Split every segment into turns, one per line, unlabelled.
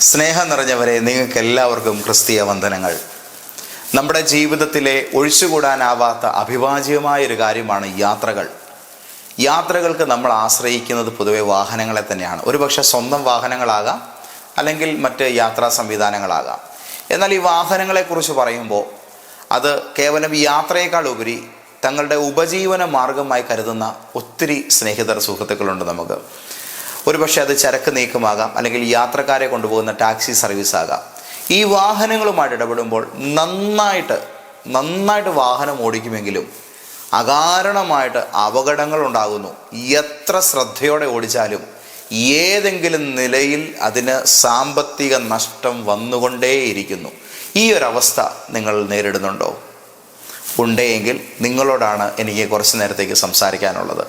സ്നേഹം നിറഞ്ഞവരെ നിങ്ങൾക്ക് എല്ലാവർക്കും ക്രിസ്തീയ വന്ദനങ്ങൾ. നമ്മുടെ ജീവിതത്തിലെ ഒഴിച്ചുകൂടാനാവാത്ത അഭിവാജ്യമായ ഒരു കാര്യമാണ് യാത്രകൾ. യാത്രകൾക്ക് നമ്മൾ ആശ്രയിക്കുന്നത് പൊതുവെ വാഹനങ്ങളെ തന്നെയാണ്. ഒരുപക്ഷെ സ്വന്തം വാഹനങ്ങളാകാം അല്ലെങ്കിൽ മറ്റ് യാത്രാ സംവിധാനങ്ങളാകാം. എന്നാൽ ഈ വാഹനങ്ങളെക്കുറിച്ച് പറയുമ്പോൾ അത് കേവലം യാത്രയേക്കാൾ ഉപരി തങ്ങളുടെ ഉപജീവന മാർഗമായി കരുതുന്ന ഒത്തിരി സ്നേഹിതർ സുഹൃത്തുക്കളുണ്ട് നമുക്ക്. ഒരുപക്ഷെ അത് ചരക്ക് നീക്കമാകാം അല്ലെങ്കിൽ യാത്രക്കാരെ കൊണ്ടുപോകുന്ന ടാക്സി സർവീസ് ആകാം ഈ വാഹനങ്ങളുമായിട്ട് ഇടപെടുമ്പോൾ നന്നായിട്ട് നന്നായിട്ട് വാഹനം ഓടിക്കുമെങ്കിലും അകാരണമായിട്ട് അപകടങ്ങൾ ഉണ്ടാകുന്നു എത്ര ശ്രദ്ധയോടെ ഓടിച്ചാലും ഏതെങ്കിലും നിലയിൽ അതിന് സാമ്പത്തിക നഷ്ടം വന്നുകൊണ്ടേയിരിക്കുന്നു. ഈ ഒരവസ്ഥ നിങ്ങൾ നേരിടുന്നുണ്ടോ? ഉണ്ടെങ്കിൽ നിങ്ങളോടാണ് എനിക്ക് കുറച്ച് നേരത്തേക്ക് സംസാരിക്കാനുള്ളത്.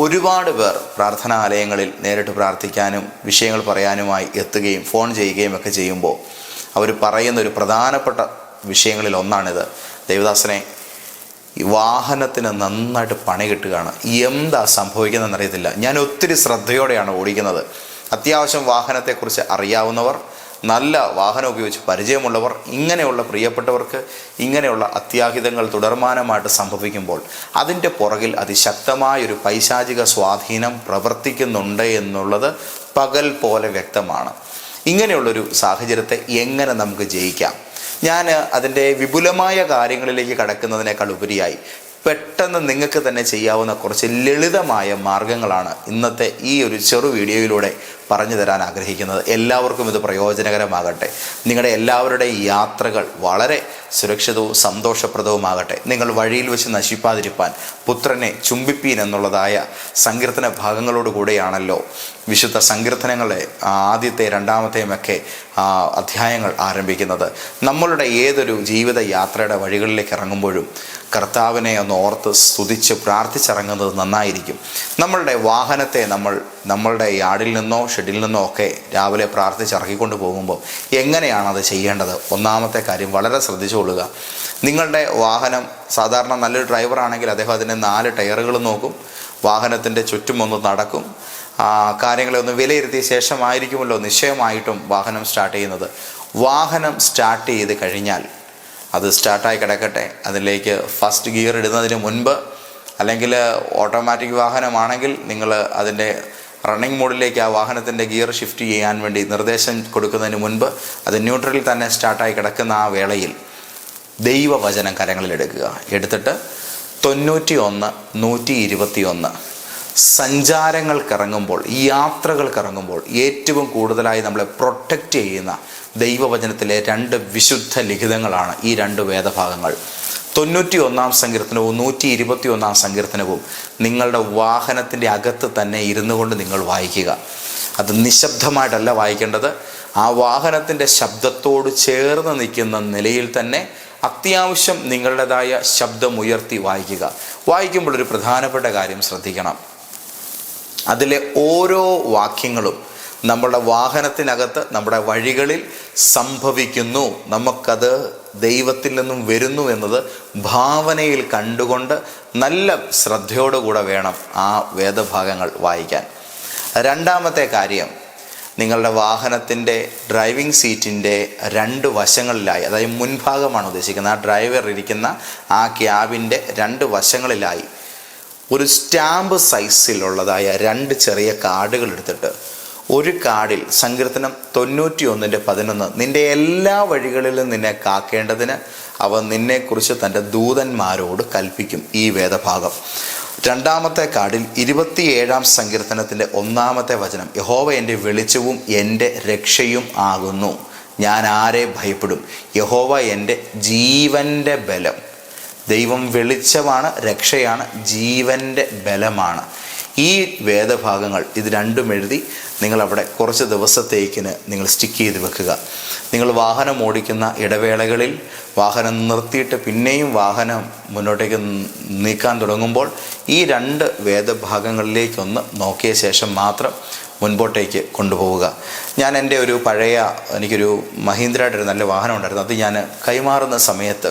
ഒരുപാട് പേർ പ്രാർത്ഥനാലയങ്ങളിൽ നേരിട്ട് പ്രാർത്ഥിക്കാനും വിഷയങ്ങൾ പറയാനുമായി എത്തുകയും ഫോൺ ചെയ്യുകയും ഒക്കെ ചെയ്യുമ്പോൾ അവർ പറയുന്ന ഒരു പ്രധാനപ്പെട്ട വിഷയങ്ങളിൽ ഒന്നാണിത്. ദേവദാസനെ വാഹനത്തിന് നന്നായിട്ട് പണി കിട്ടുകയാണ്. എന്താ സംഭവിക്കുന്നതെന്നറിയത്തില്ല ഞാൻ ഒത്തിരി ശ്രദ്ധയോടെയാണ് ഓടിക്കുന്നത്. അത്യാവശ്യം വാഹനത്തെക്കുറിച്ച് അറിയാവുന്നവർ നല്ല വാഹനം ഉപയോഗിച്ച് പരിചയമുള്ളവർ ഇങ്ങനെയുള്ള പ്രിയപ്പെട്ടവർക്ക് ഇങ്ങനെയുള്ള അത്യാഹിതങ്ങൾ തുടർമാനമായിട്ട് സംഭവിക്കുമ്പോൾ അതിന്റെ പുറകിൽ അതിശക്തമായ ഒരു പൈശാചിക സ്വാധീനം പ്രവർത്തിക്കുന്നുണ്ട് എന്നുള്ളത് പകൽ പോലെ വ്യക്തമാണ്. ഇങ്ങനെയുള്ളൊരു സാഹചര്യത്തെ എങ്ങനെ നമുക്ക് ജയിക്കാം? ഞാൻ അതിന്റെ വിപുലമായ കാര്യങ്ങളിലേക്ക് കടക്കുന്നതിനേക്കാൾ ഉപരിയായി പെട്ടെന്ന് നിങ്ങൾക്ക് തന്നെ ചെയ്യാവുന്ന കുറച്ച് ലളിതമായ മാർഗങ്ങളാണ് ഇന്നത്തെ ഈ ഒരു ചെറു വീഡിയോയിലൂടെ പറഞ്ഞു തരാൻ ആഗ്രഹിക്കുന്നത്. എല്ലാവർക്കും ഇത് പ്രയോജനകരമാകട്ടെ. നിങ്ങളുടെ എല്ലാവരുടെയും യാത്രകൾ വളരെ സുരക്ഷിതവും സന്തോഷപ്രദവുമാകട്ടെ. നിങ്ങൾ വഴിയിൽ വെച്ച് നശിപ്പാതിരിപ്പാൻ പുത്രനെ ചുംബിപ്പീൻ എന്നുള്ളതായ സങ്കീർത്തന ഭാഗങ്ങളോട് കൂടെയാണല്ലോ വിശുദ്ധ സങ്കീർത്തനങ്ങളെ ആദ്യത്തെ രണ്ടാമത്തെയും ഒക്കെ അധ്യായങ്ങൾ ആരംഭിക്കുന്നത്. നമ്മളുടെ ഏതൊരു ജീവിത യാത്രയുടെ വഴികളിലേക്ക് ഇറങ്ങുമ്പോഴും കർത്താവിനെ ഒന്ന് ഓർത്ത് സ്തുതിച്ച് പ്രാർത്ഥിച്ചിറങ്ങുന്നത് നന്നായിരിക്കും. നമ്മളുടെ വാഹനത്തെ നമ്മൾ നമ്മളുടെ യാർഡിൽ നിന്നോ ഷെഡിൽ നിന്നോ ഒക്കെ രാവിലെ പ്രാർത്ഥിച്ച് ഇറക്കിക്കൊണ്ട് പോകുമ്പോൾ എങ്ങനെയാണ് അത് ചെയ്യേണ്ടത്? ഒന്നാമത്തെ കാര്യം വളരെ ശ്രദ്ധിച്ചുകൊള്ളുക നിങ്ങളുടെ വാഹനം സാധാരണ നല്ലൊരു ഡ്രൈവർ ആണെങ്കിൽ അദ്ദേഹം അതിന്റെ നാല് ടയറുകൾ നോക്കും. വാഹനത്തിന്റെ ചുറ്റും ഒന്ന് നടക്കും. കാര്യങ്ങളെ ഒന്ന് വിലയിരുത്തിയ ശേഷമായിരിക്കുമല്ലോ നിശ്ചയമായിട്ടും വാഹനം സ്റ്റാർട്ട് ചെയ്യുന്നത്. വാഹനം സ്റ്റാർട്ട് ചെയ്ത് കഴിഞ്ഞാൽ അത് സ്റ്റാർട്ടായി കിടക്കട്ടെ. അതിലേക്ക് ഫസ്റ്റ് ഗിയർ ഇടുന്നതിന് മുൻപ് അല്ലെങ്കിൽ ഓട്ടോമാറ്റിക് വാഹനമാണെങ്കിൽ നിങ്ങൾ അതിന്റെ റണ്ണിങ് മോഡിലേക്ക് ആ വാഹനത്തിന്റെ ഗിയർ ഷിഫ്റ്റ് ചെയ്യാൻ വേണ്ടി നിർദ്ദേശം കൊടുക്കുന്നതിന് മുൻപ് അത് ന്യൂട്രലിൽ തന്നെ സ്റ്റാർട്ടായി കിടക്കുന്ന ആ വേളയിൽ ദൈവവചനം കരങ്ങളിലെടുക്കുക എടുത്തിട്ട് തൊണ്ണൂറ്റി ഒന്ന് നൂറ്റി ഇരുപത്തി ഒന്ന് സഞ്ചാരങ്ങൾക്കിറങ്ങുമ്പോൾ യാത്രകൾക്കിറങ്ങുമ്പോൾ ഏറ്റവും കൂടുതലായി നമ്മളെ പ്രൊട്ടക്റ്റ് ചെയ്യുന്ന ദൈവവചനത്തിലെ രണ്ട് വിശുദ്ധ ലിഖിതങ്ങളാണ് ഈ രണ്ട് വേദഭാഗങ്ങൾ. തൊണ്ണൂറ്റി ഒന്നാം സങ്കീർത്തനവും നൂറ്റി ഇരുപത്തി ഒന്നാം സങ്കീർത്തനവും നിങ്ങളുടെ വാഹനത്തിന്റെ അകത്ത് തന്നെ ഇരുന്നു കൊണ്ട് നിങ്ങൾ വായിക്കുക. അത് നിശബ്ദമായിട്ടല്ല വായിക്കേണ്ടത്. ആ വാഹനത്തിന്റെ ശബ്ദത്തോട് ചേർന്ന് നിൽക്കുന്ന നിലയിൽ തന്നെ അത്യാവശ്യം നിങ്ങളുടേതായ ശബ്ദം ഉയർത്തി വായിക്കുക. വായിക്കുമ്പോൾ ഒരു പ്രധാനപ്പെട്ട കാര്യം ശ്രദ്ധിക്കണം. അതിലെ ഓരോ വാക്യങ്ങളും നമ്മുടെ വാഹനത്തിനകത്ത് നമ്മുടെ വഴികളിൽ സംഭവിക്കുന്നു. നമുക്കത് ദൈവത്തിൽ നിന്നും വരുന്നു എന്നത് ഭാവനയിൽ കണ്ടുകൊണ്ട് നല്ല ശ്രദ്ധയോടുകൂടെ വേണം ആ വേദഭാഗങ്ങൾ വായിക്കാൻ. രണ്ടാമത്തെ കാര്യം നിങ്ങളുടെ വാഹനത്തിന്റെ ഡ്രൈവിംഗ് സീറ്റിന്റെ രണ്ട് വശങ്ങളിലായി അതായത് മുൻഭാഗമാണ് ഉദ്ദേശിക്കുന്നത് ആ ഡ്രൈവർ ഇരിക്കുന്ന ആ ക്യാബിന്റെ രണ്ട് വശങ്ങളിലായി ഒരു സ്റ്റാമ്പ് സൈസിലുള്ളതായ രണ്ട് ചെറിയ കാർഡുകൾ എടുത്തിട്ട് ഒരു കാടിൽ സങ്കീർത്തനം തൊണ്ണൂറ്റി ഒന്നിന്റെ പതിനൊന്ന് നിന്റെ എല്ലാ വഴികളിലും നിന്നെ കാക്കേണ്ടതിന് അവൻ നിന്നെക്കുറിച്ച് തന്റെ ദൂതന്മാരോട് കൽപ്പിക്കും ഈ വേദഭാഗം. രണ്ടാമത്തെ കാർഡിൽ ഇരുപത്തിയേഴാം സങ്കീർത്തനത്തിന്റെ ഒന്നാമത്തെ വചനം യഹോവ എന്റെ വെളിച്ചവും എന്റെ രക്ഷയും ആകുന്നു ഞാൻ ആരെ ഭയപ്പെടും? യഹോവ എന്റെ ജീവന്റെ ബലം. ദൈവം വെളിച്ചമാണ് രക്ഷയാണ് ജീവന്റെ ബലമാണ്. ഈ വേദഭാഗങ്ങൾ ഇത് രണ്ടും എഴുതി നിങ്ങളവിടെ കുറച്ച് ദിവസത്തേക്കിന് നിങ്ങൾ സ്റ്റിക്ക് ചെയ്ത് വെക്കുക. നിങ്ങൾ വാഹനം ഓടിക്കുന്ന ഇടവേളകളിൽ വാഹനം നിർത്തിയിട്ട് പിന്നെയും വാഹനം മുന്നോട്ടേക്ക് നീക്കാൻ തുടങ്ങുമ്പോൾ ഈ രണ്ട് വേദഭാഗങ്ങളിലേക്കൊന്ന് നോക്കിയ ശേഷം മാത്രം മുൻപോട്ടേക്ക് കൊണ്ടുപോവുക. ഞാൻ എന്റെ ഒരു പഴയ എനിക്കൊരു മഹീന്ദ്രയുടെ ഒരു നല്ല വാഹനം ഉണ്ടായിരുന്നു. അത് ഞാൻ കൈമാറുന്ന സമയത്ത്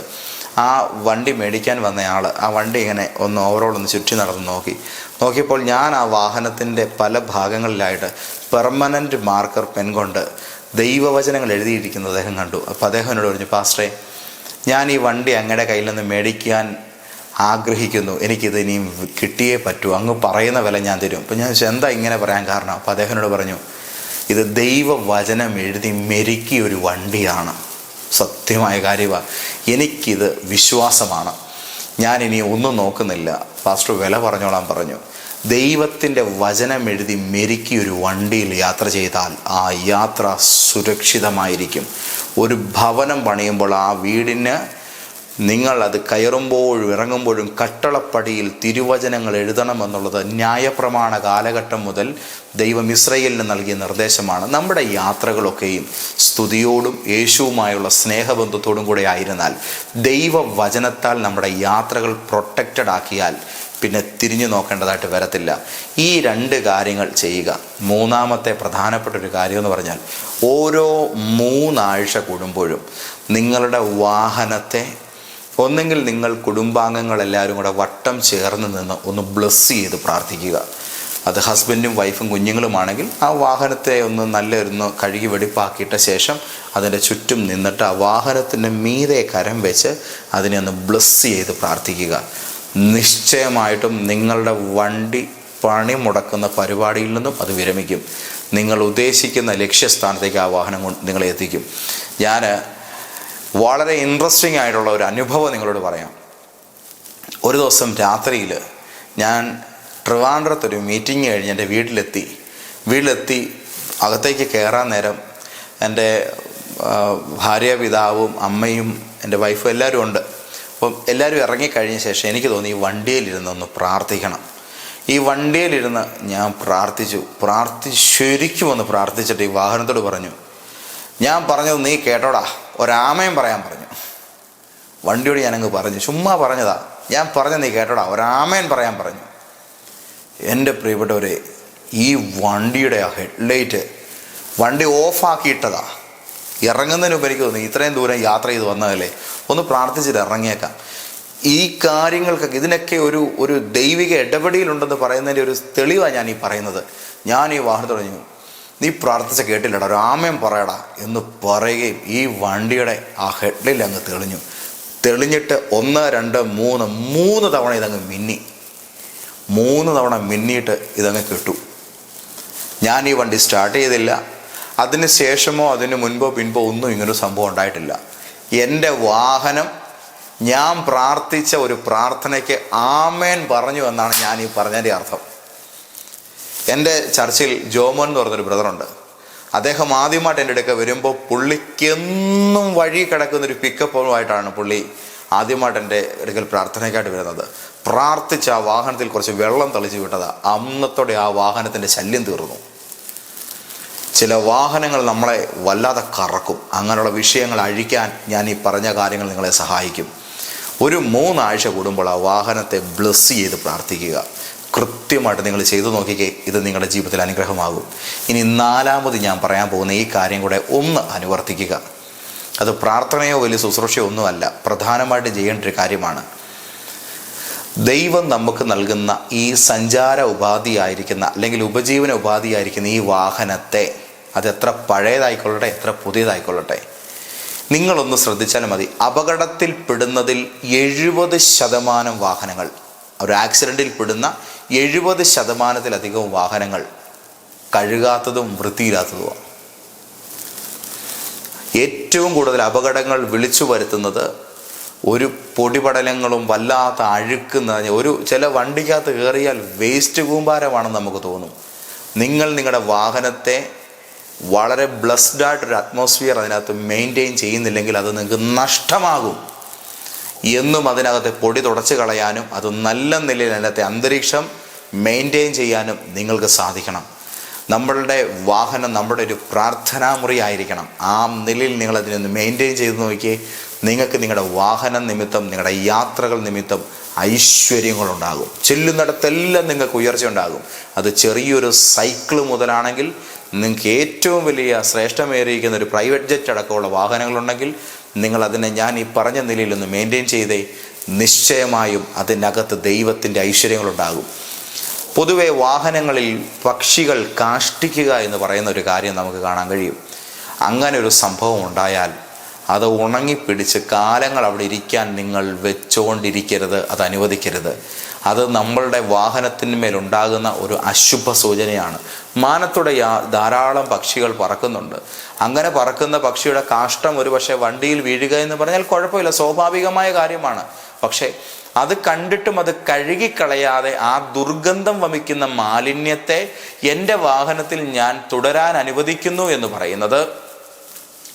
ആ വണ്ടി മേടിക്കാൻ വന്നയാൾ ആ വണ്ടി ഇങ്ങനെ ഒന്ന് ഓവറോൾ ഒന്ന് ചുറ്റി നടന്ന് നോക്കി. നോക്കിയപ്പോൾ ഞാൻ ആ വാഹനത്തിന്റെ പല ഭാഗങ്ങളിലായിട്ട് പെർമനന്റ് മാർക്കർ പെൻ കൊണ്ട് ദൈവവചനങ്ങൾ എഴുതിയിരിക്കുന്നത് അദ്ദേഹം കണ്ടു. അപ്പോൾ അദ്ദേഹം എന്നോട് പറഞ്ഞു പാസ്റ്ററെ ഞാൻ ഈ വണ്ടി അങ്ങയുടെ കയ്യിൽ നിന്ന് മേടിക്കാൻ ആഗ്രഹിക്കുന്നു. എനിക്കിത് ഇനിയും കിട്ടിയേ പറ്റൂ. അങ്ങ് പറയുന്ന വില ഞാൻ തരും. അപ്പം ഞാൻ എന്താ ഇങ്ങനെ പറയാൻ കാരണം? അപ്പോൾ അദ്ദേഹത്തിനോട് പറഞ്ഞു ഇത് ദൈവവചനം എഴുതി മെരുക്കിയ ഒരു വണ്ടിയാണ്. സത്യമായ കാര്യമാണ് എനിക്കിത് വിശ്വാസമാണ്. ഞാൻ ഇനി ഒന്നും നോക്കുന്നില്ല. പാസ്റ്റർ വില പറഞ്ഞോളാൻ പറഞ്ഞു. ദൈവത്തിന്റെ വചനം എഴുതി മെരുക്കി ഒരു വണ്ടിയിൽ യാത്ര ചെയ്താൽ ആ യാത്ര സുരക്ഷിതമായിരിക്കും. ഒരു ഭവനം പണിയുമ്പോൾ ആ വീടിന് നിങ്ങൾ അത് കയറുമ്പോഴും ഇറങ്ങുമ്പോഴും കട്ടളപ്പടിയിൽ തിരുവചനങ്ങൾ എഴുതണമെന്നുള്ളത് ന്യായപ്രമാണ കാലഘട്ടം മുതൽ ദൈവം ഇസ്രയേലിന് നൽകിയ നിർദ്ദേശമാണ്. നമ്മുടെ യാത്രകളൊക്കെയും സ്തുതിയോടും യേശുവുമായുള്ള സ്നേഹബന്ധത്തോടും കൂടെ ആയിരുന്നാൽ ദൈവവചനത്താൽ നമ്മുടെ യാത്രകൾ പ്രൊട്ടക്റ്റഡ് ആക്കിയാൽ പിന്നെ തിരിഞ്ഞു നോക്കേണ്ടതായിട്ട് വരത്തില്ല. ഈ രണ്ട് കാര്യങ്ങൾ ചെയ്യുക. മൂന്നാമത്തെ പ്രധാനപ്പെട്ട ഒരു കാര്യം എന്ന് പറഞ്ഞാൽ ഓരോ മൂന്നാഴ്ച കൂടുമ്പോഴും നിങ്ങളുടെ വാഹനത്തെ ഒന്നെങ്കിൽ നിങ്ങൾ കുടുംബാംഗങ്ങളെല്ലാവരും കൂടെ വട്ടം ചേർന്ന് നിന്ന് ഒന്ന് ബ്ലസ് ചെയ്ത് പ്രാർത്ഥിക്കുക. അത് ഹസ്ബൻഡും വൈഫും കുഞ്ഞുങ്ങളുമാണെങ്കിൽ ആ വാഹനത്തെ ഒന്ന് നല്ലൊരുന്ന് കഴുകി വെടിപ്പാക്കിയിട്ട ശേഷം അതിന്റെ ചുറ്റും നിന്നിട്ട് ആ വാഹനത്തിന്റെ മീതെ കരം വെച്ച് അതിനെ ഒന്ന് ബ്ലസ് ചെയ്ത് പ്രാർത്ഥിക്കുക. നിശ്ചയമായിട്ടും നിങ്ങളുടെ വണ്ടി പണി മുടക്കുന്ന പരിപാടിയിൽ നിന്നും അത് വിരമിക്കും. നിങ്ങൾ ഉദ്ദേശിക്കുന്ന ലക്ഷ്യസ്ഥാനത്തേക്ക് ആ വാഹനം കൊണ്ട് നിങ്ങളെ എത്തിക്കും. ഞാൻ വളരെ ഇൻട്രസ്റ്റിംഗ് ആയിട്ടുള്ള ഒരു അനുഭവം നിങ്ങളോട് പറയാം. ഒരു ദിവസം രാത്രിയിൽ ഞാൻ ട്രിവാൻഡ്രത്തൊരു മീറ്റിംഗ് കഴിഞ്ഞ് എന്റെ വീട്ടിലെത്തി. വീട്ടിലെത്തി അകത്തേക്ക് കയറാൻ നേരം എന്റെ ഭാര്യ പിതാവും അമ്മയും എന്റെ വൈഫും എല്ലാവരും ഉണ്ട്. അപ്പം എല്ലാവരും ഇറങ്ങിക്കഴിഞ്ഞ ശേഷം എനിക്ക് തോന്നി ഈ വണ്ടിയിലിരുന്ന് ഒന്ന് പ്രാർത്ഥിക്കണം. ഈ വണ്ടിയിലിരുന്ന് ഞാൻ പ്രാർത്ഥിച്ചു. പ്രാർത്ഥി ശരിക്കും ഒന്ന് പ്രാർത്ഥിച്ചിട്ട് ഈ വാഹനത്തോട് പറഞ്ഞു. ഞാൻ പറഞ്ഞത് നീ കേട്ടോടാ. ഒരാമയും പറയാൻ പറഞ്ഞു. വണ്ടിയോട് ഞാനങ്ങ് പറഞ്ഞു. ചുമ്മാ പറഞ്ഞതാ. ഞാൻ പറഞ്ഞ നീ കേട്ടോടാ. ഒരാമയൻ പറയാൻ പറഞ്ഞു. എന്റെ പ്രിയപ്പെട്ടവരെ ഈ വണ്ടിയുടെ ആ ഹെഡ്ലൈറ്റ് വണ്ടി ഓഫാക്കിയിട്ടതാ. ഇറങ്ങുന്നതിന് മുമ്പ് എനിക്ക് തോന്നി ഇത്രയും ദൂരം യാത്ര ചെയ്ത് വന്നതല്ലേ? ഒന്ന് പ്രാർത്ഥിച്ചിട്ട് ഇറങ്ങിയേക്കാം. ഈ കാര്യങ്ങൾക്കൊക്കെ ഇതിനൊക്കെ ഒരു ഒരു ദൈവിക ഇടപെടിയിലുണ്ടെന്ന് പറയുന്നതിന്റെ ഒരു തെളിവാണ് ഞാൻ ഈ പറയുന്നത്. ഞാൻ ഈ വാഹനത്തോട് നീ പ്രാർത്ഥിച്ച കേട്ടില്ലടാ ഒരു ആമയം പറയടാ എന്ന് പറയുകയും ഈ വണ്ടിയുടെ ആ ഹെഡ്ലിൽ അങ്ങ് തെളിഞ്ഞു. തെളിഞ്ഞിട്ട് ഒന്ന് രണ്ട് മൂന്ന് മൂന്ന് തവണ ഇതങ്ങ് മിന്നി. മൂന്ന് തവണ മിന്നിയിട്ട് ഇതങ്ങ് കിട്ടു. ഞാൻ ഈ വണ്ടി സ്റ്റാർട്ട് ചെയ്തില്ല. അതിന് ശേഷമോ അതിന് മുൻപോ പിൻപോ ഒന്നും ഇങ്ങനൊരു സംഭവം ഉണ്ടായിട്ടില്ല. എന്റെ വാഹനം ഞാൻ പ്രാർത്ഥിച്ച ഒരു പ്രാർത്ഥനയ്ക്ക് ആമേൻ പറഞ്ഞു എന്നാണ് ഞാൻ ഈ പറഞ്ഞതിന്റെ അർത്ഥം. എന്റെ ചർച്ചിൽ ജോമോൻ എന്ന് പറഞ്ഞൊരു ബ്രദറുണ്ട്. അദ്ദേഹം ആദ്യമായിട്ട് എന്റെ അടുക്ക വരുമ്പോൾ പുള്ളിക്കെന്നും വഴി കിടക്കുന്ന ഒരു പിക്കപ്പുമായിട്ടാണ് പുള്ളി ആദ്യമായിട്ട് എന്റെ അടുക്കൽ പ്രാർത്ഥനയ്ക്കായിട്ട് വരുന്നത്. പ്രാർത്ഥിച്ച ആ വാഹനത്തിൽ കുറച്ച് വെള്ളം തളിച്ചു വിട്ടത്. അന്നത്തോടെ ആ വാഹനത്തിന്റെ ശല്യം തീർന്നു. ചില വാഹനങ്ങൾ നമ്മളെ വല്ലാതെ കറക്കും. അങ്ങനെയുള്ള വിഷയങ്ങൾ അഴിക്കാൻ ഞാൻ ഈ പറഞ്ഞ കാര്യങ്ങൾ നിങ്ങളെ സഹായിക്കും. ഒരു മൂന്നാഴ്ച കൂടുമ്പോൾ ആ വാഹനത്തെ ബ്ലസ് ചെയ്ത് പ്രാർത്ഥിക്കുക. കൃത്യമായിട്ട് നിങ്ങൾ ചെയ്തു നോക്കിക്കേ ഇത് നിങ്ങളുടെ ജീവിതത്തിൽ അനുഗ്രഹമാകും. ഇനി നാലാമത് ഞാൻ പറയാൻ പോകുന്ന ഈ കാര്യം കൂടെ ഒന്ന് അനുവർത്തിക്കുക. അത് പ്രാർത്ഥനയോ വലിയ ശുശ്രൂഷയോ ഒന്നുമല്ല പ്രധാനമായിട്ട് ചെയ്യേണ്ട ഒരു കാര്യമാണ്. ദൈവം നമുക്ക് നൽകുന്ന ഈ സഞ്ചാര ഉപാധിയായിരിക്കുന്ന അല്ലെങ്കിൽ ഉപജീവന ഉപാധിയായിരിക്കുന്ന ഈ വാഹനത്തെ അത് എത്ര പഴയതായിക്കൊള്ളട്ടെ എത്ര പുതിയതായിക്കൊള്ളട്ടെ. നിങ്ങളൊന്ന് ശ്രദ്ധിച്ചാൽ മതി അപകടത്തിൽ പെടുന്നതിൽ എഴുപത് ശതമാനം വാഹനങ്ങൾ ഒരു ആക്സിഡന്റിൽ പെടുന്ന എഴുപത് ശതമാനത്തിലധികവും വാഹനങ്ങൾ കഴുകാത്തതും വൃത്തിയില്ലാത്തതുമാണ്. ഏറ്റവും കൂടുതൽ അപകടങ്ങൾ വിളിച്ചു വരുത്തുന്നത് ഒരു പൊടിപടലങ്ങളും വല്ലാത്ത അഴുക്ക് ഒരു ചില വണ്ടിക്കകത്ത് കയറിയാൽ വേസ്റ്റ് കൂമ്പാരമാണെന്ന് നമുക്ക് തോന്നും. നിങ്ങൾ നിങ്ങളുടെ വാഹനത്തെ വളരെ ബ്ലസ്ഡ് ആയിട്ടൊരു അറ്റ്മോസ്ഫിയർ അതിനകത്ത് മെയിന്റെയിൻ ചെയ്യുന്നില്ലെങ്കിൽ അത് നിങ്ങൾക്ക് നഷ്ടമാകും. എന്നും അതിനകത്തെ പൊടി തുടച്ചു കളയാനും അത് നല്ല നിലയിൽ അതിനകത്തെ അന്തരീക്ഷം മെയിന്റെയിൻ ചെയ്യാനും നിങ്ങൾക്ക് സാധിക്കണം. നമ്മളുടെ വാഹനം നമ്മുടെ ഒരു പ്രാർത്ഥനാ മുറി ആയിരിക്കണം ആ നിലയിൽ നിങ്ങൾ അതിനൊന്ന് മെയിന്റെയിൻ ചെയ്ത് നോക്കിയേ. നിങ്ങൾക്ക് നിങ്ങളുടെ വാഹനം നിമിത്തം നിങ്ങളുടെ യാത്രകൾ നിമിത്തം ഐശ്വര്യങ്ങളുണ്ടാകും ചെല്ലുന്നിടത്തെല്ലാം നിങ്ങൾക്ക് ഉയർച്ച ഉണ്ടാകും. അത് ചെറിയൊരു സൈക്കിൾ മുതലാണെങ്കിൽ നിങ്ങൾക്ക് ഏറ്റവും വലിയ ശ്രേഷ്ഠമേറിയിരിക്കുന്ന ഒരു പ്രൈവറ്റ് ജെറ്റ് അടക്കമുള്ള വാഹനങ്ങളുണ്ടെങ്കിൽ നിങ്ങൾ അതിനെ ഞാൻ ഈ പറഞ്ഞ നിലയിൽ ഒന്ന് മെയിന്റെയിൻ ചെയ്തേ നിശ്ചയമായും അതിനകത്ത് ദൈവത്തിന്റെ ഐശ്വര്യങ്ങളുണ്ടാകും. പൊതുവെ വാഹനങ്ങളിൽ പക്ഷികൾ കാഷ്ടിക്കുക എന്ന് പറയുന്ന ഒരു കാര്യം നമുക്ക് കാണാൻ കഴിയും. അങ്ങനെ ഒരു സംഭവം ഉണ്ടായാൽ അത് ഉണങ്ങിപ്പിടിച്ച് കാലങ്ങൾ അവിടെ ഇരിക്കാൻ നിങ്ങൾ വെച്ചുകൊണ്ടിരിക്കരുത് അത് അനുവദിക്കരുത്. അത് നമ്മളുടെ വാഹനത്തിന്മേലുണ്ടാകുന്ന ഒരു അശുഭ സൂചനയാണ്. മാനത്തോടെ ധാരാളം പക്ഷികൾ പറക്കുന്നുണ്ട്. അങ്ങനെ പറക്കുന്ന പക്ഷിയുടെ കാഷ്ടം ഒരു പക്ഷേ വണ്ടിയിൽ വീഴുക എന്ന് പറഞ്ഞാൽ കുഴപ്പമില്ല സ്വാഭാവികമായ കാര്യമാണ്. പക്ഷേ അത് കണ്ടിട്ടും അത് കഴുകിക്കളയാതെ ആ ദുർഗന്ധം വമിക്കുന്ന മാലിന്യത്തെ എന്റെ വാഹനത്തിൽ ഞാൻ തുടരാൻ അനുവദിക്കുന്നു എന്ന് പറയുന്നത്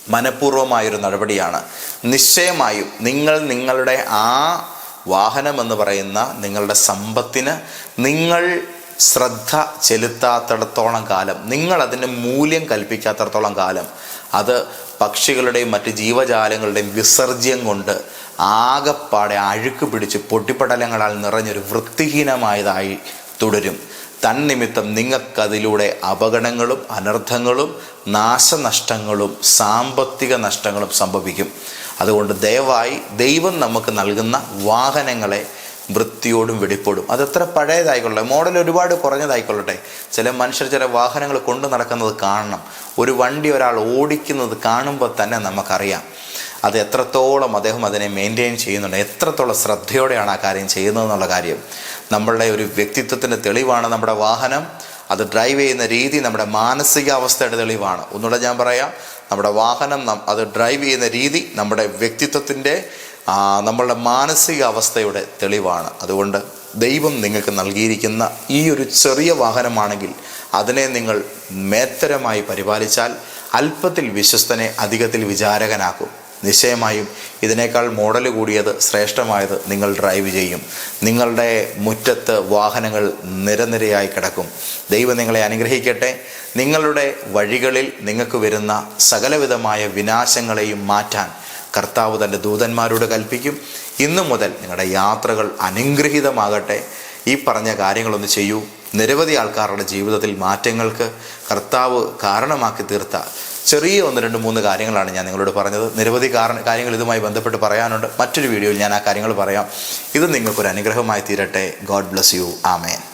മനഃപൂർവമായൊരു നടപടിയാണ്. നിശ്ചയമായും നിങ്ങൾ നിങ്ങളുടെ ആ വാഹനം എന്ന് പറയുന്ന നിങ്ങളുടെ സമ്പത്തിന് നിങ്ങൾ ശ്രദ്ധ ചെലുത്താത്തിടത്തോളം കാലം നിങ്ങൾ അതിന് മൂല്യം കൽപ്പിക്കാത്തിടത്തോളം കാലം അത് പക്ഷികളുടെയും മറ്റ് ജീവജാലങ്ങളുടെയും വിസർജ്യം കൊണ്ട് ആകപ്പാടെ അഴുക്ക് പിടിച്ച് പൊട്ടിപ്പടലങ്ങളാൽ നിറഞ്ഞൊരു വൃത്തിഹീനമായതായി തുടരും. തന്നിമിത്തം നിങ്ങൾക്കതിലൂടെ അപകടങ്ങളും അനർത്ഥങ്ങളും നാശനഷ്ടങ്ങളും സാമ്പത്തിക നഷ്ടങ്ങളും സംഭവിക്കും. അതുകൊണ്ട് ദയവായി ദൈവം നമുക്ക് നൽകുന്ന വാഹനങ്ങളെ വൃത്തിയോടും വെടിപ്പോടും. അതെത്ര പഴയതായിക്കൊള്ളട്ടെ മോഡൽ ഒരുപാട് കുറഞ്ഞതായിക്കൊള്ളട്ടെ. ചില മനുഷ്യർ ചില വാഹനങ്ങൾ കൊണ്ടു നടക്കുന്നത് കാണണം. ഒരു വണ്ടി ഒരാൾ ഓടിക്കുന്നത് കാണുമ്പോൾ തന്നെ നമുക്കറിയാം അത് എത്രത്തോളം അദ്ദേഹം അതിനെ മെയിന്റെയിൻ ചെയ്യുന്നുണ്ട് എത്രത്തോളം ശ്രദ്ധയോടെയാണ് ആ കാര്യം ചെയ്യുന്നതെന്നുള്ള കാര്യം. നമ്മളുടെ ഒരു വ്യക്തിത്വത്തിന്റെ തെളിവാണ് നമ്മുടെ വാഹനം അത് ഡ്രൈവ് ചെയ്യുന്ന രീതി നമ്മുടെ മാനസികാവസ്ഥയുടെ തെളിവാണ്. ഒന്നുകൂടെ ഞാൻ പറയാം നമ്മുടെ വാഹനം അത് ഡ്രൈവ് ചെയ്യുന്ന രീതി നമ്മുടെ വ്യക്തിത്വത്തിന്റെ നമ്മളുടെ മാനസികാവസ്ഥയുടെ തെളിവാണ്. അതുകൊണ്ട് ദൈവം നിങ്ങൾക്ക് നൽകിയിരിക്കുന്ന ഈ ഒരു ചെറിയ വാഹനമാണെങ്കിൽ അതിനെ നിങ്ങൾ മേത്തരമായി പരിപാലിച്ചാൽ അല്പത്തിൽ വിശ്വസ്തനെ അധികത്തിൽ വിചാരകനാക്കും. നിശ്ചയമായും ഇതിനേക്കാൾ മോഡൽ കൂടിയത് ശ്രേഷ്ഠമായത് നിങ്ങൾ ഡ്രൈവ് ചെയ്യും. നിങ്ങളുടെ മുറ്റത്ത് വാഹനങ്ങൾ നിരനിരയായി കിടക്കും. ദൈവം നിങ്ങളെ അനുഗ്രഹിക്കട്ടെ. നിങ്ങളുടെ വഴികളിൽ നിങ്ങൾക്ക് വരുന്ന സകലവിധമായ വിനാശങ്ങളെയും മാറ്റാൻ കർത്താവ് തന്റെ ദൂതന്മാരോട് കൽപ്പിക്കും. ഇന്നു മുതൽ നിങ്ങളുടെ യാത്രകൾ അനുഗ്രഹീതമാകട്ടെ. ഈ പറഞ്ഞ കാര്യങ്ങളൊന്ന് ചെയ്യൂ. നിരവധി ആൾക്കാരുടെ ജീവിതത്തിൽ മാറ്റങ്ങൾക്ക് കർത്താവ് കാരണമാക്കി തീർത്ത ചെറിയ ഒന്ന് രണ്ട് മൂന്ന് കാര്യങ്ങളാണ് ഞാൻ നിങ്ങളോട് പറഞ്ഞത്. നിരവധി കാരണ കാര്യങ്ങൾ ഇതുമായി ബന്ധപ്പെട്ട് പറയാനുണ്ട്. മറ്റൊരു വീഡിയോയിൽ ഞാൻ ആ കാര്യങ്ങൾ പറയാം. ഇത് നിങ്ങൾക്കൊരു അനുഗ്രഹമായി തീരട്ടെ. God bless you. ആമേൻ.